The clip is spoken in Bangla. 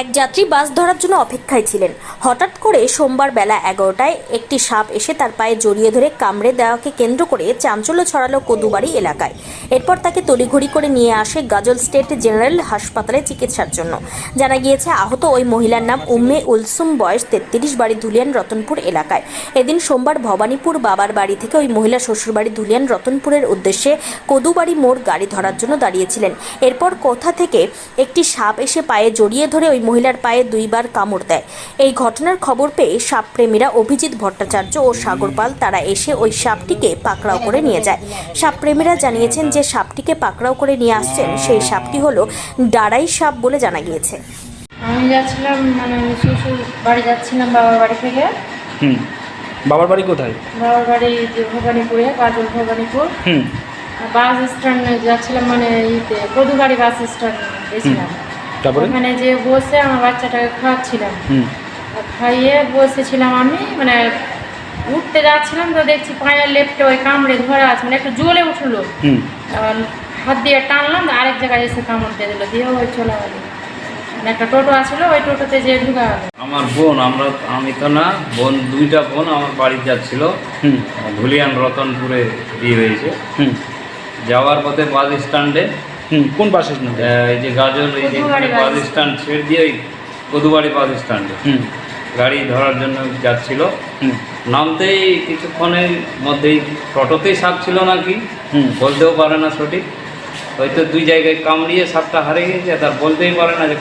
এক যাত্রী বাস ধরার জন্য অপেক্ষায় ছিলেন। হঠাৎ করে সোমবার বেলা এগারোটায় একটি সাপ এসে তার পায়ে জড়িয়ে ধরে কামড়ে দেওয়াকে কেন্দ্র করে চাঞ্চল্য ছড়ালো কদুবাড়ি এলাকায়। এরপর তাকে তড়িঘড়ি করে নিয়ে আসে গাজল স্টেট জেনারেল হাসপাতালে চিকিৎসার জন্য। জানা গিয়েছে, আহত ওই মহিলার নাম উম্মে উলসুম, বয়স তেত্রিশ, বাড়ি ধুলিয়ান, রতনপুর এলাকায়। এদিন সোমবার ভবানীপুর বাবার বাড়ি থেকে ওই মহিলা শ্বশুরবাড়ি ধুলিয়ান, রতনপুরের উদ্দেশ্যে কদুবাড়ি মোড় গাড়ি ধরার জন্য দাঁড়িয়েছিলেন। এরপর কোথা থেকে একটি সাপ এসে পায়ে জড়িয়ে ধরে ওই মহিলার পায়ে দুইবার কামড় দেয়। এই ঘটনার খবর পেয়ে সাপপ্রেমীরা অভিজিৎ ভট্টাচার্য ও সাগর পাল তারা এসে ওই সাপটিকে পাকড়াও করে নিয়ে যায়। সাপপ্রেমীরা জানিয়েছেন যে সাপটিকে পাকড়াও করে নিয়ে আসছেন সেই সাপটি হলো ডাড়াই সাপ বলে জানা গিয়েছে। আমি যাচ্ছিলাম মানে শ্বশুর বাড়ি যাচ্ছিলাম বাবার বাড়ি থেকে। হুম। বাবার বাড়ি কোথায়? বাবার বাড়ি ভবানীপুরে কাজল ভবানীপুর। হুম। বাস স্ট্যান্ড যাচ্ছিলাম মানে ইতে কদুবাড়ি বাস স্ট্যান্ড গেছিলাম। তারপরে? ওখানে যে বসে আমার বাচ্চাটাকে খাওয়াচ্ছিলাম। আর খাইয়ে বসেছিলাম আমি মানে উঠতে যাচ্ছিলাম তো দেখছি পায়ের লেপটে ওই কামড়ে ধরা আছে মানে একটু জ্বলে উঠল। আর হাত দিয়ে টানলাম আরেক জায়গায় এসে কামড় দিয়ে দিল দিয়ে ওই চলে গেল। মানে একটা টোটো আসলো ওই টোটোতে যে ঢুকা আমার বোন আমরা আমি তো না বোন দুইটা বোন আমার বাড়ি যাচ্ছিল। ধুলিয়ান রতনপুরে বিয়ে হয়েছে। যাওয়ার পথে বাস স্ট্যান্ডে হুম কোন বাসে এই যে গাজল এই যে বাস। স্ট্যান্ড ছেড়ে দিয়ে ওই কদুবাড়ি বাস স্ট্যান্ডে। হুম। গাড়ি ধরার জন্য যাচ্ছিল। নামতেই কিছুক্ষণের মধ্যেই টোটোতেই সাপ ছিল নাকি? হুম। বলতেও পারে না সঠিক। হয়তো দুই জায়গায় কামড়িয়ে সাপটা হারিয়ে গেছে তার বলতেই পারে না যে